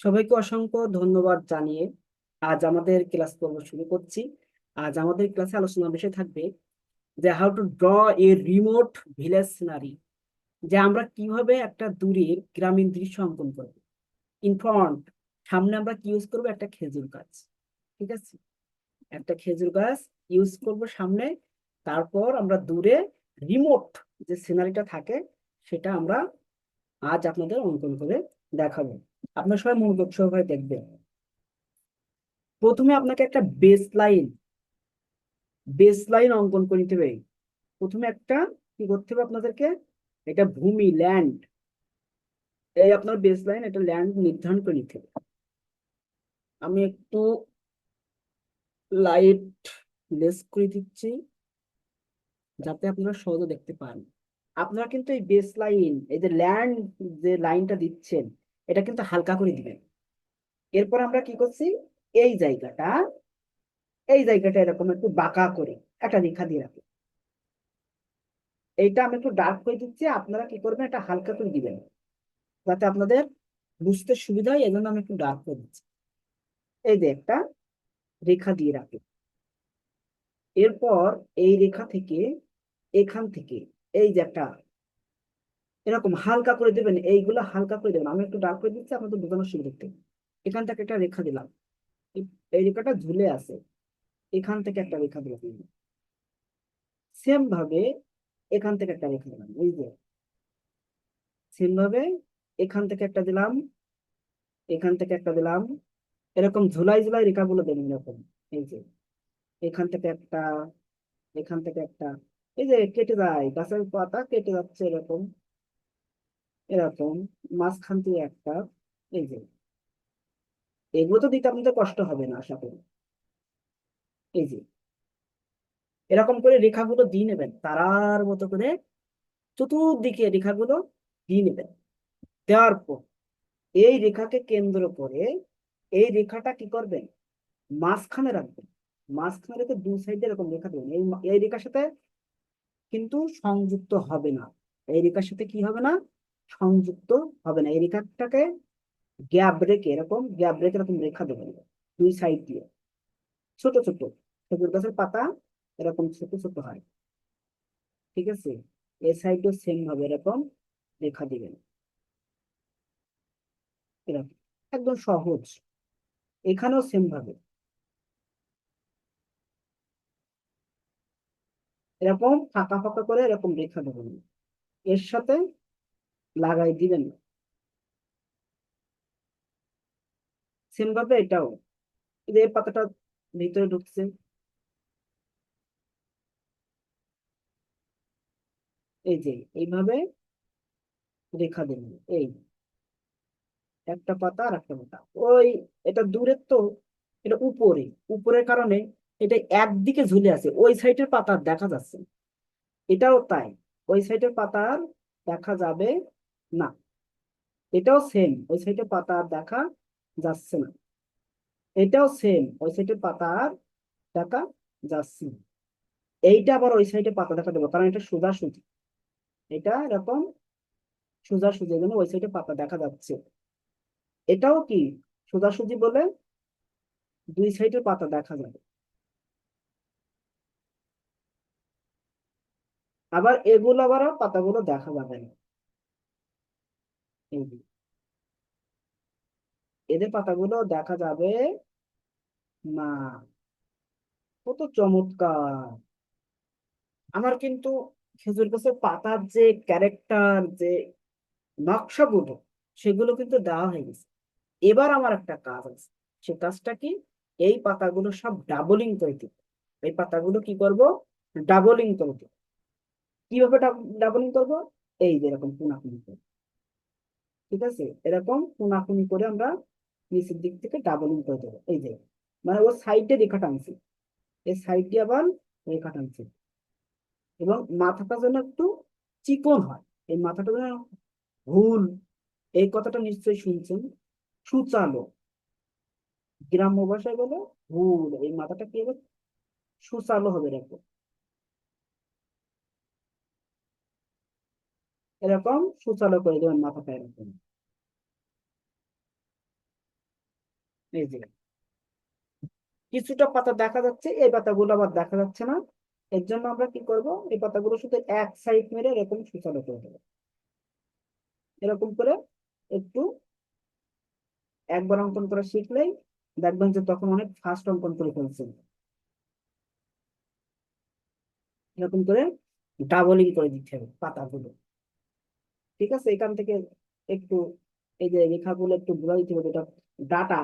সবাইকে অসংখ্য ধন্যবাদ জানিয়ে আজ আমাদের ক্লাস পর্ব শুরু করছি। আজ আমাদের ক্লাসে আলোচনা বিষয় থাকবে যে how to draw a remote village scenery যে আমরা কীভাবে একটা দূরের গ্রামীণ দৃশ্য অঙ্কন করব। ইন ফ্রন্ট সামনে আমরা কি ইউজ করব? একটা খেজুর গাছ, ঠিক আছে? একটা খেজুর গাছ ইউজ করব সামনে, তারপর আমরা দূরে রিমোট যে সিনারিটা থাকে, সেটা আমরা আজ আপনাদের অঙ্কন করে দেখাবো। আপনার সবাই মনোযোগ সহকারে দেখবেন। প্রথমে আপনাকে একটা বেস লাইন বেস লাইন অঙ্কন করে নিতে হবে। প্রথমে একটা কি করতে হবে আপনাদেরকে? এটা ভূমি ল্যান্ড এই আপনার বেস লাইন এটা ল্যান্ড নির্ধারণ করে নিতে হবে। আমি একটু লাইট লেস করে দিচ্ছি, যাতে আপনারা সহজে দেখতে পান। আপনারা কিন্তু এই বেস লাইন এই যে ল্যান্ড যে লাইনটা দিচ্ছেন এটা কিন্তু হালকা করে দিবেন। এরপর আমরা কি করছি? এই জায়গাটা এই জায়গাটা এরকম একটু বাঁকা করে একটা রেখা দিয়ে রাখি এইটা আমি একটু ডার্ক করে দিচ্ছি, আপনারা কি করবেন? এটা হালকা করে দিবেন। যাতে আপনাদের বুঝতে সুবিধা হয়, এজন্য আমি একটু ডার্ক করে দিচ্ছি। এই যে একটা রেখা দিয়ে রাখি এরপর এই রেখা থেকে, এখান থেকে, এই যে একটা এরকম হালকা করে দেবেন, এইগুলো হালকা করে দেবেন। আমি একটু ডার্ক করে দিচ্ছি, আপনাদের বোঝানোর সুবিধার্থে এখান থেকে একটা রেখা দিলাম। এই- রেখাটা ঝুলে আছে। এখান থেকে একটা রেখা দিলাম। সেম ভাবে এখান থেকে একটা রেখা দিলাম। এই যে সেম ভাবে এখান থেকে একটা দিলাম, এখান থেকে একটা দিলাম। এরকম ঝুলাই ঝুলাই রেখাগুলো দেবেন এরকম। এই যে, এখান থেকে একটা, এখান থেকে একটা। এই যে, কেটে যায়, গাছের পাতা কেটে যাচ্ছে এরকম। এরকম মাঝখান থেকে একটা, এই যে। এগুলো তো দিতে আপনাদের কষ্ট হবে না, আশা করি। এই যে। এরকম করে রেখাগুলো দিয়ে নেবেন, তারার মতো করে চতুর্দিকে রেখাগুলো দিয়ে নেবেন। দেওয়ার পর এই রেখাকে কেন্দ্র করে এই রেখাটা কি করবেন? মাঝখানে রাখবেন। মাঝখানে রেখে দু সাইডে এরকম রেখা দেবেন। এই এই রেখার সাথে কিন্তু সংযুক্ত হবে না। এই রেখার সাথে কি হবে না? সংযুক্ত হবে না। এই রেখাটাকে গ্যাপ রেখে, এরকম গ্যাপ রেখে এরকম রেখা দেবেন দুই সাইড দিয়ে। ছোট ছোট। খেজুর গাছের পাতা এরকম ছোট ছোট হয়। ঠিক আছে? এই সাইডও সেম ভাবে এরকম রেখা দিবেন এরকম। একদম সহজ। এখানেও সেম ভাবে। এরকম ফাঁকা ফাঁকা করে এরকম রেখা দেবেন এর সাথে লাগাই দিবেন না সেম ভাবে এটাও। এই পাতাটা ভিতরে ঢুকছে। এই যে, এইভাবে রেখা দেবেন এই একটা পাতা আর একটা পাতা। ওই এটা দূরের তো, এটা উপরে। উপরের কারণে এটা একদিকে ঝুলে আছে। ওই সাইডের পাতা দেখা যাচ্ছে এটাও তাই। ওই সাইডের পাতা আর দেখা যাবে না। এটাও সেম ওই সাইডের পাতা আর দেখা যাচ্ছে না। এটাও সেম ওই সাইডের পাতা আর দেখা যাচ্ছে না। এইটা আবার ওই সাইডে পাতা দেখা দেবো, কারণ এটা সোজা সুজি এটা এরকম সোজা সুজি এজন্য ওই সাইডে পাতা দেখা যাচ্ছে। এটাও কি সোজাসুজি বলে? দুই সাইডের পাতা দেখা যাবে। আবার এগুলো আবার পাতাগুলো দেখা যাবে না। এদের পাতাগুলো দেখা যাবে না। কত চমৎকার। আমার কিন্তু খেজুর গাছের পাতার যে ক্যারেক্টার, যে নকশাগুলো, সেগুলো কিন্তু দেওয়া হয়ে গেছে। এবার আমার একটা কাজ আছে। সে কাজটা কি? এই পাতাগুলো সব ডাবলিং করে দিব। এই পাতাগুলো কি করব? ডাবলিং করে দিব। কীভাবে ডাবলিং করব? এই যে এরকম কোনাকুনি করে। ঠিক আছে? এরকম কোনাকুনি করে আমরা নিচের দিক থেকে ডাবলিং করে দেবো। এই যে মানে ও সাইডে রেখা টানছি এই সাইডে আবার রেখা টানছি এবং মাথাটা যেন একটু চিকন হয়। এই মাথাটা যেন ভুল। এই কথাটা নিশ্চয়ই শুনছেন? সুচালো। গ্রাম্য ভাষায় বলে ভুল। এই মাথাটা কি হবে? সুচালো হবে এরকম এরকম সুচালো করে দেবেন মাথাটা এরকম এই যে। কিছুটা পাতা দেখা যাচ্ছে, এই পাতাগুলো আবার দেখা যাচ্ছে না। এর জন্য আমরা কি করব? এই পাতাগুলো শুধু এক সাইড মেরে এরকম সুচালো করে দেবো। এরকম করে একটু একবার অঙ্কন করা শিখলেই দেখবেন যে তখন অনেক ফাস্ট অঙ্কন করে ফেলছেন। এরকম করে ডাবলিং করে দিতে হবে পাতাগুলো। ঠিক আছে, এখান থেকে একটু এই যে রেখাগুলো একটু ঘুরা দিতে হবে এটা ডাটা,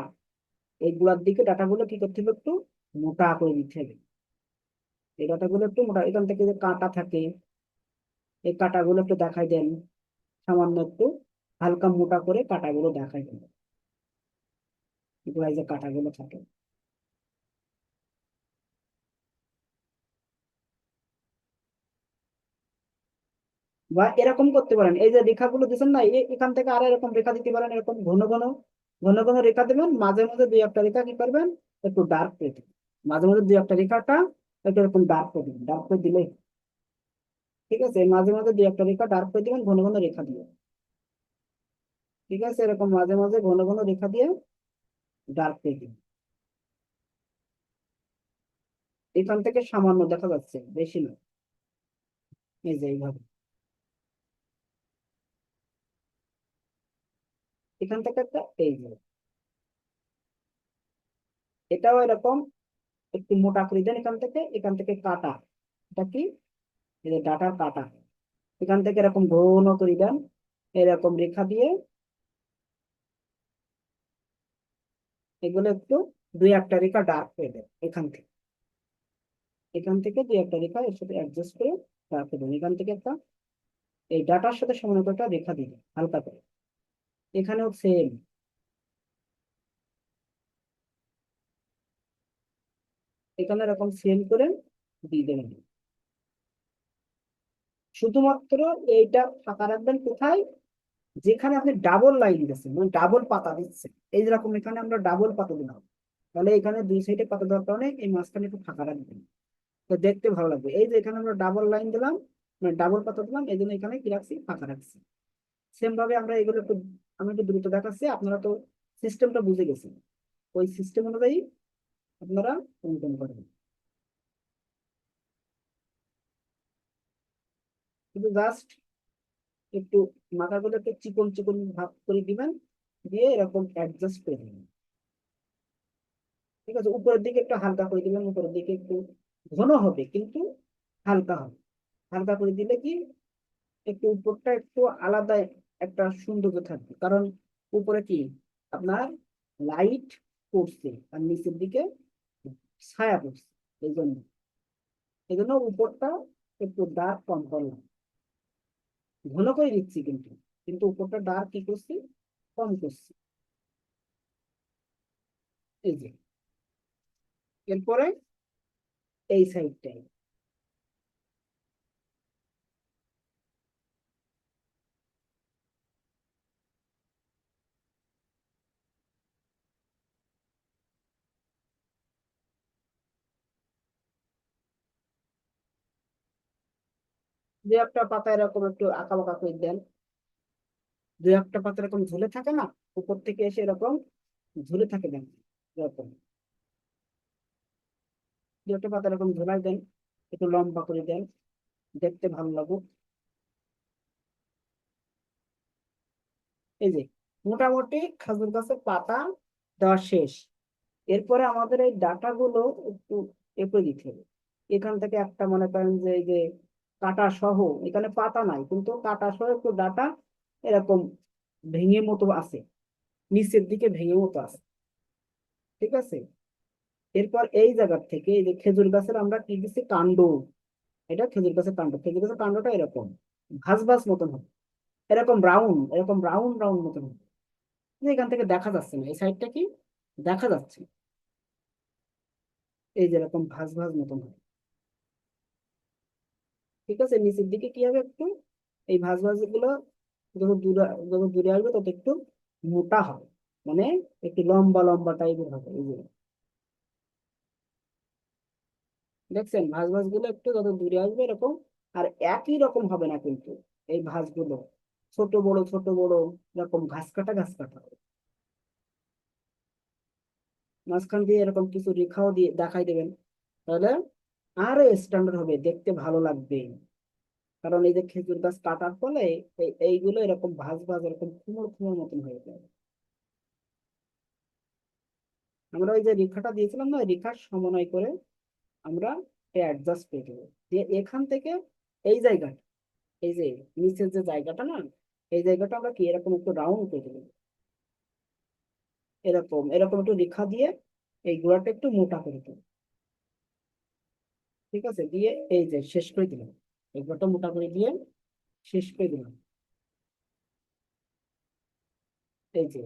এই গুলার দিকে ডাটাগুলো কি করতে হবে একটু মোটা করে দিতে হবে। এই ডাটাগুলো একটু মোটা, এখান থেকে যে কাঁটা থাকে, এই কাঁটাগুলো একটু দেখাই দেন। সামান্য একটু হালকা মোটা করে কাঁটাগুলো দেখাই দেন। এগুলো যে কাঁটাগুলো থাকে। বা এরকম করতে পারেন। এই যে রেখাগুলো দিচ্ছেন না এখান থেকে আর এরকম রেখা দিতে পারেন, এরকম ঘন ঘন ঘন ঘন রেখা দেবেন। মাঝে মাঝে দুই একটা রেখা কি করবেন? একটু ডার্ক দেবেন। মাঝে মাঝে দুই একটা রেখাটা একটু এরকম ডার্ক করে দিবেন। ডার্ক করে দিলে ঠিক আছে? মাঝে মাঝে দুই একটা রেখা ডার্ক করে দিবেন, ঘন ঘন রেখা দিয়ে। ঠিক আছে? এরকম মাঝে মাঝে ঘন ঘন রেখা দিয়ে ডার্ক করে দিবেন। এখান থেকে সামান্য দেখা যাচ্ছে, বেশি না এই যে এইভাবে। এখান থেকে একটা এই যে। এটাও এরকম, একটু মোটা করে দেন এখান থেকে এখান থেকে কাটা। এটা কি? ডাটার কাটা। এখান থেকে এরকম ঘন করে দেন, এরকম রেখা দিয়ে। এগুলো একটু দুই একটা রেখা ডার্ক করে দেন এখান থেকে। এখান থেকে দুই একটা রেখা এর সাথে অ্যাডজাস্ট করে ডার্ক করে দেন। এখান থেকে একটা, এই ডাটার সাথে সমান একটা রেখা দিবেন হালকা করে। এখানেও সেম এখানে এরকম সেম করে দিয়ে দেবেন শুধুমাত্র এইটা ফাঁকা রাখবেন কোথায়? যেখানে আপনি ডাবল লাইন দিচ্ছেন মানে ডাবল পাতা দিচ্ছেন। এই যেরকম এখানে আমরা ডাবল পাতা দিলাম। তাহলে এখানে দুই সাইডে পাতা দেওয়ার কারণে এই মাঝখানে একটু ফাঁকা রাখবেন। তো দেখতে ভালো লাগবে। এই যে এখানে আমরা ডাবল লাইন দিলাম মানে ডাবল পাতা দিলাম, এই জন্য এখানে কি রাখছি? ফাঁকা রাখছি। সেম ভাবে আমরা এগুলো একটু আমি একটু দ্রুত দেখাচ্ছি, আপনারা তো সিস্টেমটা বুঝে গেছেন। ওই সিস্টেম অনুযায়ী আপনারা অঙ্কন করবেন। কিন্তু জাস্ট একটু মাথাগুলো একটু চিকন চিকন ভাগ করে দিবেন, দিয়ে এরকম অ্যাডজাস্ট করে দিবেন ঠিক আছে, উপরের দিকে একটু হালকা করে দিবেন, উপরের দিকে একটু ঘন হবে, কিন্তু হালকা হবে। হালকা করে দিলে কি? একটু উপরটা একটু আলাদা একটা সৌন্দর্য থাকবে। কারণ উপরে কি? আপনার লাইট পড়ছে আর নিচের দিকে ছায়া পড়ছে। এই জন্য এই জন্য উপরটা একটু ডার্ক কম করলাম ঘন করে দিচ্ছি কিন্তু কিন্তু উপরটা ডার্ক কি করছি? কম করছি। এই যে, এরপরে এই সাইডটাই দু একটা পাতা এরকম একটু আঁকা বাঁকা করে দেন। দুই একটা পাতা এরকম ঝুলে থাকে না, উপর থেকে এসে এরকম ঝুলে থাকে দেন, এরকম। দু একটা পাতা এরকম ঝোলাই দেন, একটু লম্বা করে দেন, দেখতে ভালো লাগুক। এই যে, মোটামুটি খাজুর গাছের পাতা দেওয়া শেষ। এরপরে আমাদের এই ডাটা গুলো একটু এ করে দিতে হবে। এখান থেকে একটা মনে করেন যে, এই যে কাটা সহ, এখানে পাতা নাই, কিন্তু কাটা সহ একটু ডাটা এরকম ভেঙে মতো আছে, নিচের দিকে ভেঙে মতো আছে, ঠিক আছে? এরপর এই জায়গার থেকে এই যে খেজুর গাছের আমরা কি দিচ্ছি কাণ্ড। এটা খেজুর গাছের কাণ্ড। খেজুর গাছের কাণ্ডটা এরকম ভাস ভাস মতন হবে, এরকম রাউন্ড এরকম রাউন্ড রাউন্ড মতন হবে। এখান থেকে দেখা যাচ্ছে না, এই সাইডটা কি? দেখা যাচ্ছে। এই যে এরকম ভাস ভাস মতন হবে। ঠিক আছে, নিচের দিকে কি হবে একটু? এই ভাঁজ ভাঁজগুলো যত দূরে যত দূরে আসবে তত একটু মোটা হবে মানে একটু লম্বা লম্বা টাইপের হবে, এই যে। দেখছেন, ভাঁজ ভাঁজগুলো একটু যত দূরে আসবে এরকম, আর একই রকম হবে না কিন্তু এই ভাঁজগুলো ছোট, বড় ছোট, বড়, এরকম ঘাস কাটা ঘাস কাটা হবে। মাঝখান দিয়ে এরকম কিছু রেখাও দিয়ে দেখাই দেবেন। তাহলে আরও স্ট্যান্ডার্ড হবে, দেখতে ভালো লাগবে। কারণ এই যে খেজুর গাছ কাটার ফলে এইগুলো এরকম ভাঁজ ভাঁজ, এরকম কুমোর কুমোর মতন হয়ে যায়। আমরা ওই যে রেখাটা দিয়েছিলাম না রেখার সমন্বয় করে আমরা অ্যাডজাস্ট করে দেবো। দিয়ে এখান থেকে এই জায়গাটা, এই যে নিচের যে জায়গাটা না, এই জায়গাটা আমরা কি, এরকম একটু রাউন্ড করে দেবো। এরকম এরকম একটু রেখা দিয়ে এই গোড়াটা একটু মোটা করে দেবো। ঠিক আছে? দিয়ে এই যে শেষ করে দিলাম। এই গোড়াটা মোটা দিয়ে শেষ করে দিলাম। এই যে।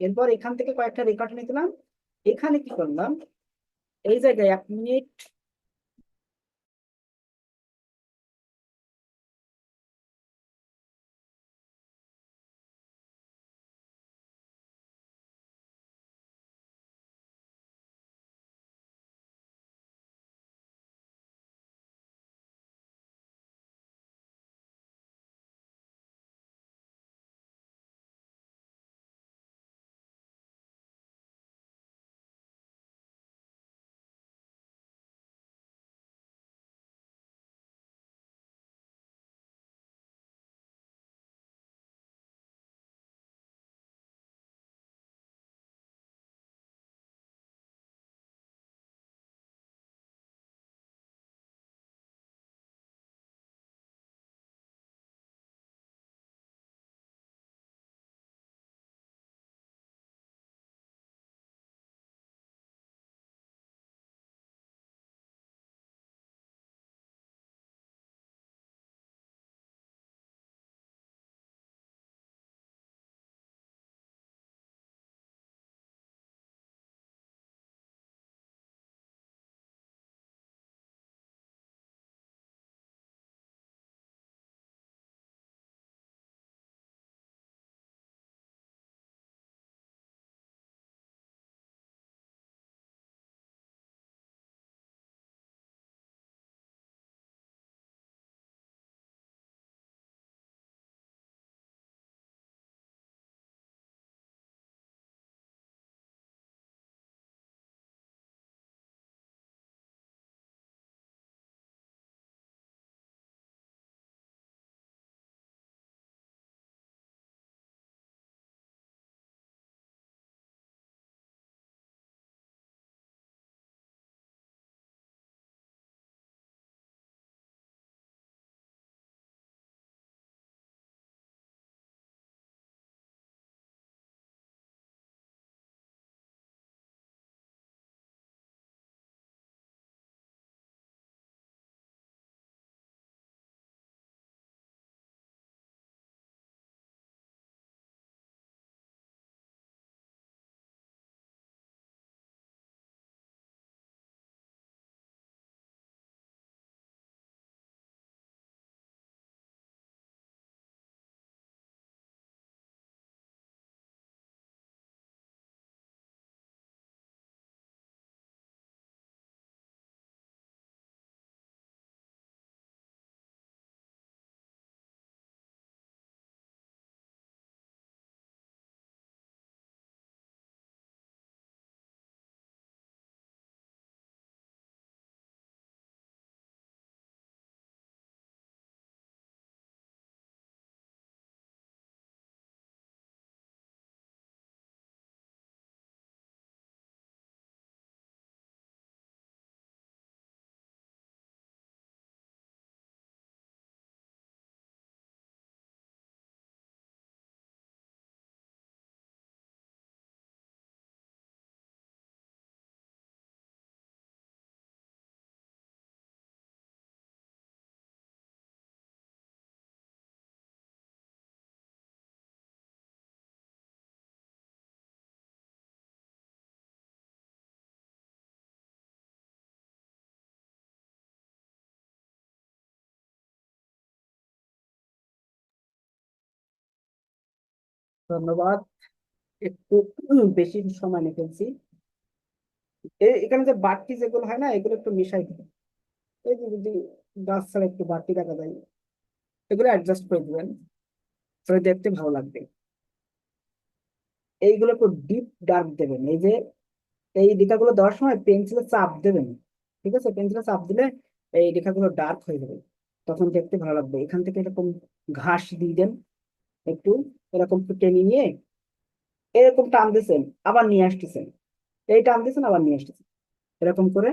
এরপর এখান থেকে কয়েকটা রেকর্ড নিয়ে দিলাম এখানে কি করলাম? এই জায়গায় এক মিনিট ধন্যবাদ। একটু বেশি সময় নিয়ে ফেলছি। এখানে যে বাড়তি যেগুলো হয় না, এগুলো একটু মিশাই দিবেন এই যে যদি গাছ ছাড়া একটু বাড়তি দেখা যায়, এগুলো অ্যাডজাস্ট করে দিবেন। তাহলে দেখতে ভালো লাগবে। এইগুলো একটু ডিপ ডার্ক দেবেন। এই যে, এই রেখাগুলো দেওয়ার সময় পেন্সিলে চাপ দেবেন। ঠিক আছে? পেন্সিলে চাপ দিলে এই রেখাগুলো ডার্ক হয়ে যাবে। তখন দেখতে ভালো লাগবে। এখান থেকে এরকম ঘাস দিয়ে দেন একটু। এরকম একটু টেনে নিয়ে এরকম টান দিয়েছেন আবার নিয়ে আসতেছেন। এই টান দিয়েছেন আবার নিয়ে আসতেছেন। এরকম করে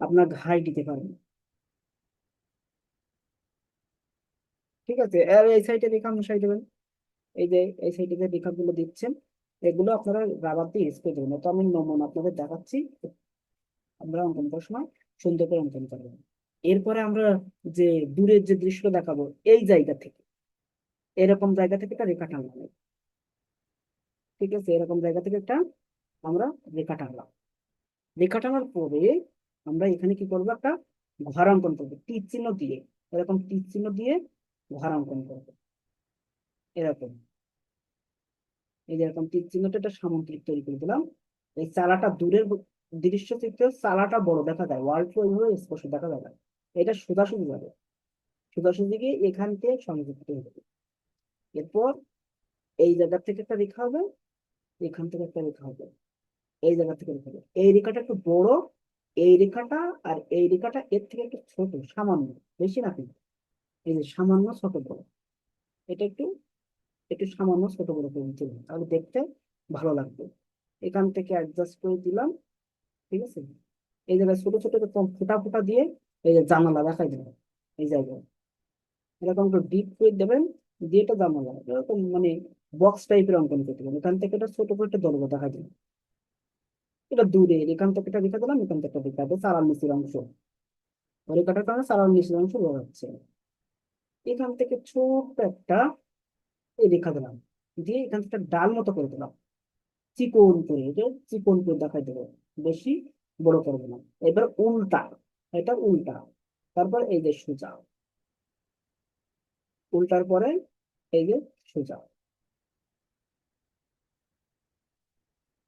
আপনার ঘাই দিতে পারেন ঠিক আছে, আর এই সাইডে রেখা মশাই দেবেন। এই যে, এই সাইডে যে রেখাগুলো দিচ্ছেন, এগুলো আপনারা রাবার দিয়ে স্প্রে দেবেন। তো আমি নমুনা আপনাদের দেখাচ্ছি। আমরা অঙ্কন করার সময় সুন্দর করে অঙ্কন করবেন এরপরে আমরা যে দূরের যে দৃশ্য দেখাবো, এই জায়গা থেকে। এরকম জায়গা থেকে একটা রেখা টানলাম ঠিক আছে, এরকম জায়গা থেকে একটা আমরা রেখা টানলাম। রেখা টানার পরে আমরা এখানে কি করব একটা ঘর অঙ্কন করব, তীর চিহ্ন দিয়ে, এরকম তীর চিহ্ন দিয়ে ঘর অঙ্কন করব। এরকম। এই যে এরকম তীর চিহ্নটা একটা সামুদ্রিক তৈরি করে দিলাম। এই চালাটা দূরের দৃশ্য চিত্রে চালাটা বড় দেখা যায় ওয়ার্ল্ড ওইভাবে স্পষ্ট দেখা যায়। এটা সোজাসুজি যাবে সোজাসুজি গিয়ে এখান থেকে সংযুক্ত হয়ে যাবে। এরপর এই জায়গা থেকে একটা রেখা হবে, এখান থেকে একটা রেখা হবে, এই জায়গা থেকে রেখা হবে। এই রেখাটা একটু বড়, এই রেখাটা আর এই রেখাটা এর থেকে একটু ছোট, সামান্য, বেশি না কিন্তু। এই যে সামান্য ছোট বড়, এটা একটু একটু সামান্য ছোট বড় করে দিতে তাহলে দেখতে ভালো লাগবে। এখান থেকে অ্যাডজাস্ট করে দিলাম, ঠিক আছে? এই জায়গায় ছোট ছোট ফোঁটা ফোঁটা দিয়ে এই যে জানালা দেখাই দিলাম, এই জায়গায়। এরকম একটু ডিপ করে দেবেন দিয়ে এটা জানালা এরকম মানে বক্স টাইপের অঙ্কন করতে হবে এখান থেকে এটা ছোট করে একটা দরজা দেখাই দিলাম এটা দূরে, এখান থেকে এটা রেখা দিলাম, এখান থেকে একটা রেখা দেয় চালার নিচের অংশ। রেখাটার কারণে চালার নিচের অংশ বোঝা যাচ্ছে এখান থেকে ছোট্ট একটা এই রেখা দিলাম। দিয়ে এখান থেকে একটা ডাল মতো করে দিলাম। চিকন করে, এটা চিকন করে দেখাই দেবো। বেশি বড় করব না। এবার উল্টা, এটা উল্টা। তারপর এই যে সোজা। উল্টার পরে এই যে সোজা।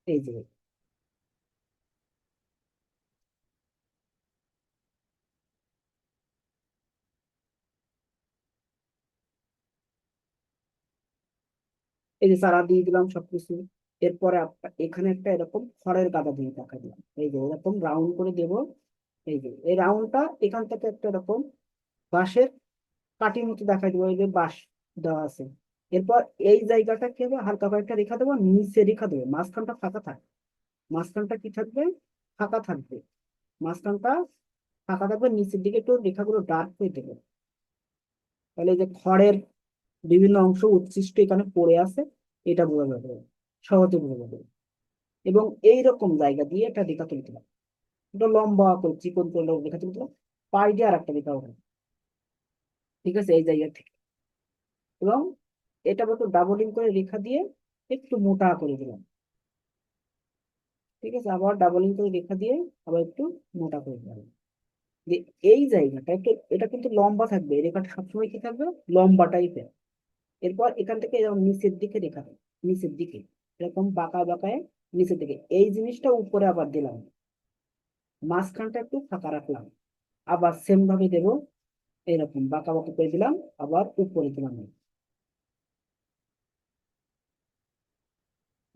এই যে। এই যে চারা দিয়ে দিলাম সবকিছু। এরপরে এখানে একটা এরকম খড়ের গাদা দিয়ে দেখা দিলাম। এই যে এরকম রাউন্ড করে দেব। এই যে, এই রাউন্ডটা এখান থেকে একটা এরকম বাঁশের কাঠির মতো দেখা দেবো এই যে বাঁশ দেওয়া আছে। এরপর এই জায়গাটা কি হবে হালকা কয়েকটা রেখা দেবো, নিচে রেখা দেবে, মাঝখানটা ফাঁকা থাকবে মাঝখানটা কি থাকবে? ফাঁকা থাকবে। মাঝখানটা ফাঁকা থাকবে, নিচের দিকে একটু রেখাগুলো ডার্ক হয়ে দেবে। তাহলে যে খড়ের বিভিন্ন অংশ উচ্ছিষ্ট এখানে পড়ে আছে, এটা বোঝা যাবে, সহজে বোঝা যাবে। এবং এই রকম জায়গা দিয়ে একটা রেখা তুলতে দিলাম। এটা লম্বা করে, চিকন করে রেখা তুলতে পাই দিয়ে আর একটা রেখা উঠে ঠিক আছে এই জায়গা থেকে। এবং এটা একটু ডাবলিং করে রেখা দিয়ে একটু মোটা করে দিলাম। ঠিক আছে, আবার ডাবলিং করে রেখা দিয়ে আবার একটু মোটা করে দিলাম। দিয়ে এই জায়গাটা একটু, এটা কিন্তু লম্বা থাকবে। রেখাটা সবসময় কি থাকবে? লম্বা টাইপের এরপর এখান থেকে এরকম নিচের দিকে রেখা নিচের দিকে। এরকম বাঁকা বাঁকায় নিচের দিকে। এই জিনিসটা উপরে আবার দিলাম। মাঝখানটা একটু ফাঁকা রাখলাম। আবার সেম ভাবে দেব এরকম, বাঁকা বাঁকা করে দিলাম, আবার উপরে দিলাম।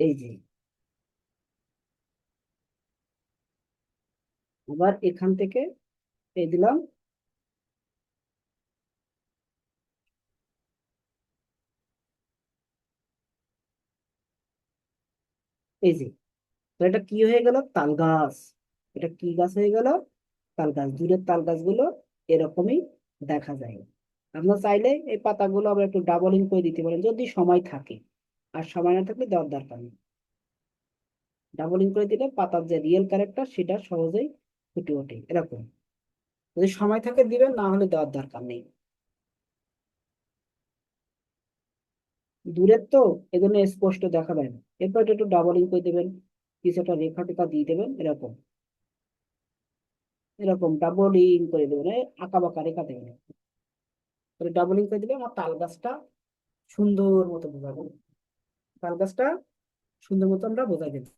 এই যে। আবার এখান থেকে এই দিলাম। এই যে এটা কি হয়ে গেল? তাল গাছ। এটা কি গাছ হয়ে গেল? তাল গাছ। দূরের তাল গাছগুলো এরকমই দেখা যায়। আপনার চাইলে এই পাতাগুলো আবার একটু ডাবলিং করে দিতে পারেন যদি সময় থাকে। আর সময় না থাকলে দেওয়ার দরকার নেই। ডাবলিং করে দিলে পাতার যে রিয়েল ক্যারেক্টার সেটা সহজেই ফুটে ওঠে। এরকম। যদি সময় থাকে দিবেন, না হলে দেওয়ার দরকার নেই। দূরের তো, এজন্য স্পষ্ট দেখা না এরপর একটু ডাবলিং করে দেবেন। কিছু একটা রেখা টেখা দিয়ে দেবেন, এরকম। এরকম বোলিং করে দেবেন আঁকা বাঁকা রেখা দেবেন ডাবলিং করে দিলে আমার তাল গাছটা সুন্দর মতো বোঝাবো তাল গাছটা সুন্দর মতো আমরা বোঝাই দেবো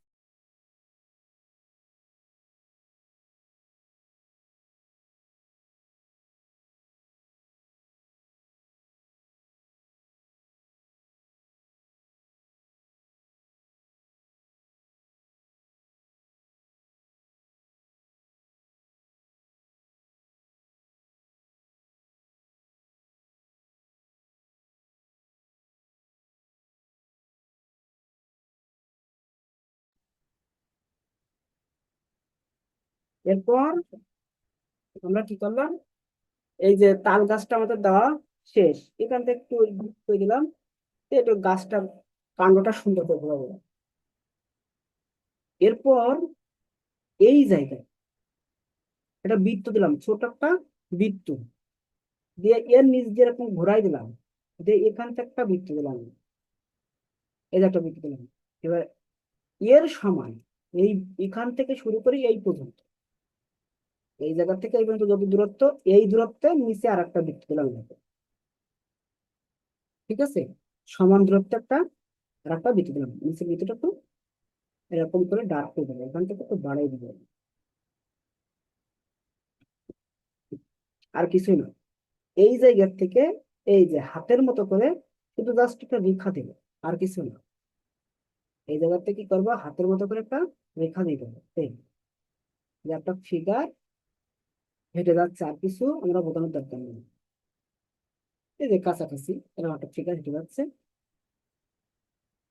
এরপর আমরা কি করলাম? এই যে তাল গাছটা আমাদের দেওয়া শেষ। এখান থেকে একটু করে দিলাম একটু গাছটা কাণ্ডটা সুন্দর করে দেবো এরপর এই জায়গায় একটা বৃত্ত দিলাম, ছোট একটা বৃত্ত। দিয়ে এর নিচ দিয়ে এরকম ঘোরাই দিলাম। দিয়ে এখান থেকে একটা বৃত্ত দিলাম। এই একটা বৃত্ত দিলাম। এবার এর সমান এই, এখান থেকে শুরু করি এই পর্যন্ত। এই জায়গা থেকে এই পর্যন্ত যত দূরত্ব, এই দূরত্বে নিচে আর একটা বৃত্ত দিলাম। ঠিক আছে? সমান দূরত্বে একটা আর একটা বৃত্ত দিলাম নিচে বৃত্তটা একটু এরকম করে ডার্ক করে দেবো। এখান থেকে একটু বাড়াই দিব। আর কিছুই না এই জায়গার থেকে এই যে হাতের মতো করে শুধু জাস্ট একটা রেখা দেবে, আর কিছু না এই জায়গাতে কি করব? হাতের মতো করে একটা রেখা দিয়ে যে একটা ফিগার হেঁটে যাচ্ছে আর কিছু, আমরা বোঝানোর দরকার নেই। এই যে কাছাকাছি এরকম একটা ফিগার হেঁটে যাচ্ছে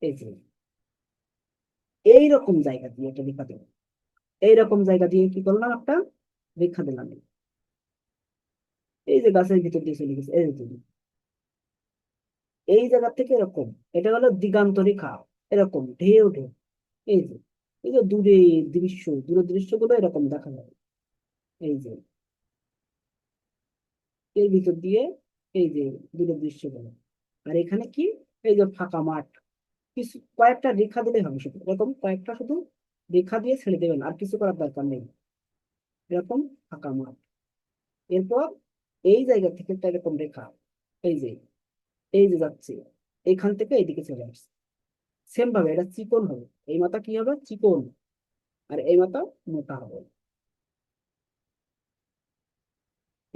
এই যে, এইরকম জায়গা দিয়ে একটা রেখা দেবো। এইরকম জায়গা দিয়ে কি করলাম একটা? রেখা দিলাম। এই যে গাছের ভিতর দিয়ে চলে গেছে, এই এই জায়গা থেকে এরকম, এটা হলো দিগান্ত রেখা এরকম, ঢেউ ঢেউ। এই যে এই যে দূরে দৃশ্য দূরের দৃশ্যগুলো এরকম দেখা যায়। এই যে এর ভিতর দিয়ে এই যে দূরের দৃশ্যগুলো আর এখানে কি? এই যে ফাঁকা মাঠ। কিছু কয়েকটা রেখা দিলে হবে শুধু। এরকম কয়েকটা শুধু রেখা দিয়ে ছেড়ে দেবেন, আর কিছু করার দরকার নেই। এরকম ফাঁকা মাঠ। এরপর এই জায়গা থেকে একটা এরকম রেখা। এই যে এই যে যাচ্ছে। এখান থেকে এইদিকে চলে আসছে। সেম ভাবে এটা চিকন হবে। এই মাথা কি হবে? চিকন আর এই মাথা মোটা হবে।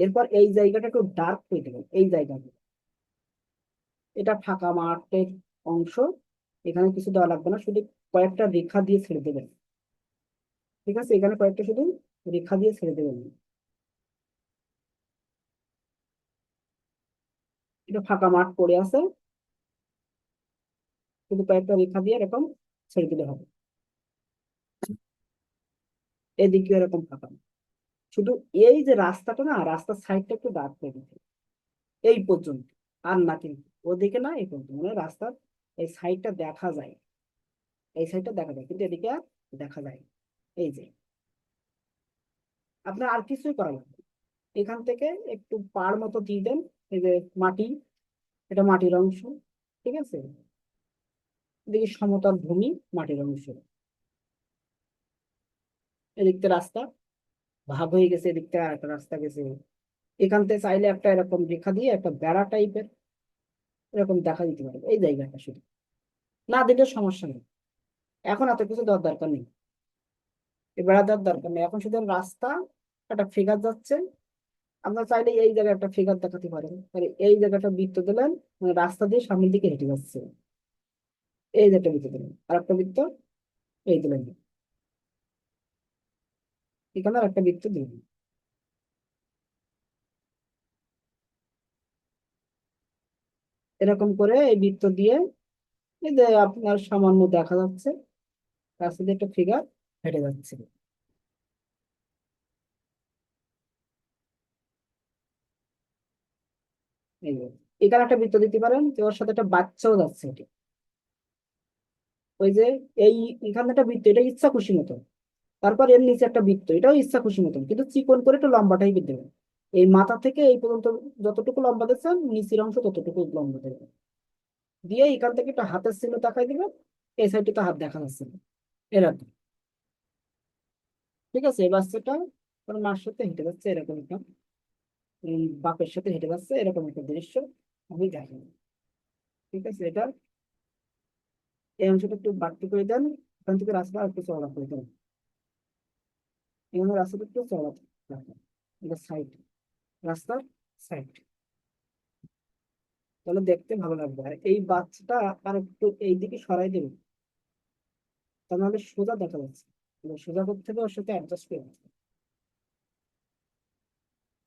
এরপর এই জায়গাটা একটু ডার্ক করে দেবেন এই জায়গাটা এটা ফাঁকা মাঠের অংশ, এখানে কিছু দেওয়া লাগবে না, শুধু কয়েকটা রেখা দিয়ে ছেড়ে দেবেন। ঠিক আছে, এখানে কয়েকটা শুধু রেখা দিয়ে ছেড়ে দেবেন। এটা ফাঁকা মাঠ পড়ে আছে। শুধু কয়েকটা রেখা দিয়ে এরকম ছেড়ে দিলে হবে। এদিকে এরকম ফাঁকা। শুধু এই যে রাস্তাটা না, রাস্তার সাইডটা একটু দাঁড় করে এই পর্যন্ত, আর না কিন্তু ওদিকে না, এই পর্যন্ত। মানে রাস্তার এই সাইডটা দেখা যায়। এই সাইডটা দেখা যায়, কিন্তু এদিকে আর দেখা যায় এই যে। আপনার আর কিছুই করা লাগবে এখান থেকে একটু পাড় মতো দিয়ে দেন, এই যে মাটি। এটা মাটির অংশ, ঠিক আছে? এদিকে সমতল ভূমি, মাটির অংশ। এদিকতে রাস্তা। ভাগ হয়ে গেছে এদিক থেকে আর একটা রাস্তা গেছে। এখান থেকে চাইলে একটা এরকম রেখা দিয়ে একটা বেড়া টাইপের এরকম দেখা দিতে পারবে। এই জায়গাটা শুধু। না দিলে সমস্যা নেই। এখন এত কিছু দেওয়ার দরকার নেই। এই বেড়া দেওয়ার দরকার নেই। এখন শুধু রাস্তা, একটা ফিগার যাচ্ছে। আপনার চাইলে এই জায়গায় একটা ফিগার দেখাতে পারেন। তাহলে এই জায়গাটা বৃত্ত দিলেন মানে রাস্তা দিয়ে সামনের দিকে হেঁটে যাচ্ছে। এই যে একটা বৃত্ত দিলেন। আর একটা বৃত্ত, এই দিলেন। এখানে আর একটা বৃত্ত দিলেন এরকম করে এই বৃত্ত দিয়ে এই যে আপনার সামান্য দেখা যাচ্ছে রাস্তা দিয়ে একটা ফিগার হেঁটে যাচ্ছে। এখানে একটা বৃত্ত দিতে পারেন ওর সাথে একটা বাচ্চাও যাচ্ছে এটি। ওই যে এই, এখানে একটা বৃত্ত, এটা ইচ্ছা খুশি মতো তারপর এর নিচে একটা বৃত্ত, এটাও ইচ্ছা খুশি মতন, কিন্তু চিকন করে একটু লম্বা টাইপের দেবেন এই মাথা থেকে এই পর্যন্ত যতটুকু লম্বা দিচ্ছেন নিচের অংশ ততটুকু লম্বা দেবেন দিয়ে এখান থেকে একটা হাতের চিহ্ন দেখাই দিবেন, এই সাইডে তো হাত দেখা যাচ্ছে না, এরকম। ঠিক আছে এই বাচ্চাটা মার সাথে হেঁটে যাচ্ছে, এরকম একটা বাপের সাথে হেঁটে যাচ্ছে, এরকম একটা দৃশ্য আমি দেখি। ঠিক আছে এটা এই অংশটা একটু বাড়তি করে দেন, এখান থেকে রাস্তা একটু চওড়া করে দেন। এখানে রাস্তাটা একটু রাখেন এটা সাইড রাস্তার সাইড তাহলে দেখতে ভালো লাগবে। আর এই বাচ্চাটা আর একটু এই দিকে সরাই দেবে তা নাহলে সোজা দেখা যাচ্ছে। সোজা করতে হবে ওর সাথে অ্যাডজাস্ট করে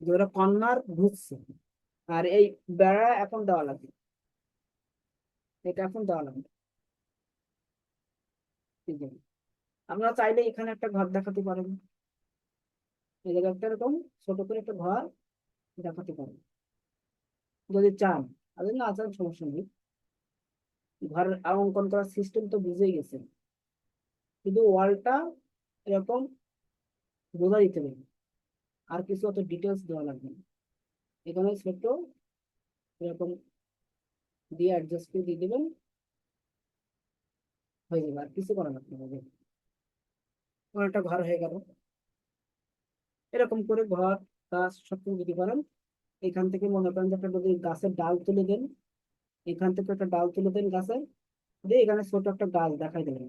যে ওরা কর্নার ঘুরছে। আর এই বেড়া এখন দেওয়া লাগবে। এটা এখন দেওয়া লাগবে। আপনারা চাইলে এখানে একটা ঘর দেখাতে পারেন এই জায়গায় একটা এরকম ছোট করে একটা ঘর দেখাতে পারেন যদি চান, আর না চান সমস্যা নেই। ঘরের অঙ্কন করার সিস্টেম তো বুঝেই গেছেন। শুধু ওয়ালটা এরকম বোঝা দিতে হবে। আর কিছু অত ডিটেলস দেওয়া লাগবে না। এখানে ছোট এরকম দিয়ে অ্যাডজাস্ট করে দিয়ে দেবেন। হয়ে যাবে। আর কিছু করা লাগবে একটা ঘর হয়ে গেল। এরকম করে ঘর, গাছ সবকিছু যদি করেন, এখান থেকে মনে করেন যে একটা যদি গাছের ডাল তুলে দেন। এখান থেকে একটা ডাল তুলে দেন গাছের দিয়ে এখানে ছোট একটা গাছ দেখাই দেবেন।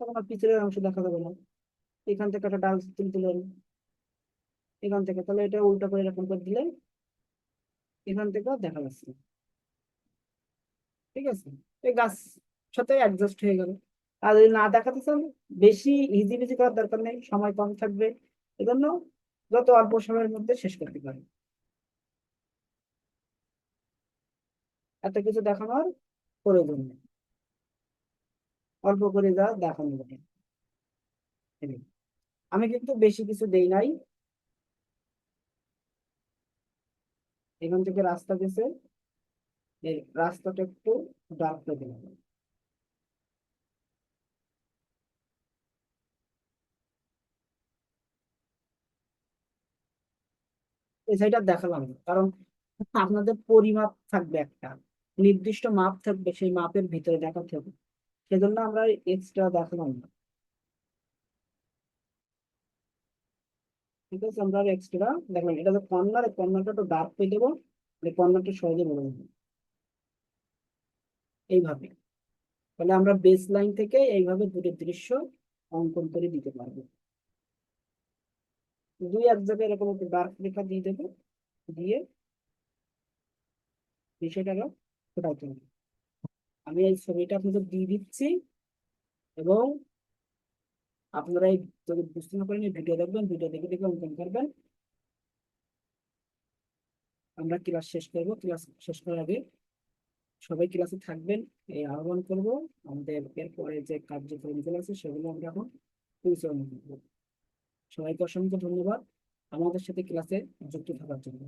তখন আর পিছনের অংশ দেখা যাবে না। এখান থেকে একটা ডাল তুলে দিলেন। এখান থেকে তাহলে এটা উল্টা করে এরকম করে দিলেন। এখান থেকেও দেখা যাচ্ছে। ঠিক আছে? এই গাছ সাথে অ্যাডজাস্ট হয়ে গেল। আর যদি না দেখাতে চান, বেশি ইজি বিজি করার দরকার নেই, সময় কম থাকবে। এজন্য যত অল্প সময়ের মধ্যে শেষ করতে পারি এত কিছু দেখানোর প্রয়োজন নেই। অল্প করে যা দেখানো যাবে। আমি কিন্তু বেশি কিছু দেই নাই। এখান থেকে রাস্তা গেছে। রাস্তাটা একটু ডার্ক করে দিলাম। এই সাইডটা দেখালাম না, কারণ আপনাদের পরিমাপ থাকবে একটা নির্দিষ্ট মাপ থাকবে সেই মাপের ভিতরে দেখাতে হবে। সেজন্য আমরা এক্সট্রা দেখালাম না। ঠিক আছে আমরা এক্সট্রা দেখলাম এটা যে কর্নার এই কর্নারটা একটু ডার্ক করে দেবো এই কর্নারটা সহজে বলে দেবো এইভাবে। তাহলে আমরা বেস লাইন থেকে এইভাবে দুটো দৃশ্য অঙ্কন করে দিতে পারব। দুই এক জায়গায় এরকম একটু ডার্ক রেখা দিয়ে দেবো, দিয়ে বিষয়টাকে ফোটাতে হবে আমি এই ছবিটা আপনাদের দিয়ে দিচ্ছি এবং আপনারা এই যদি বুঝতে না পারেন ভিডিও দেখবেন ভিডিও দেখে দেখে অঙ্কন করবেন। আমরা ক্লাস শেষ করব ক্লাস শেষ করার আগে সবাই ক্লাসে থাকবেন, এই আহ্বান করব। আমাদের এরপরে যে কার্যক্রমগুলো আছে সেগুলো আমরা এখন পরিচালনা করব। সবাইকে অসংখ্য ধন্যবাদ। আমাদের সাথে ক্লাসে যুক্ত থাকার জন্য।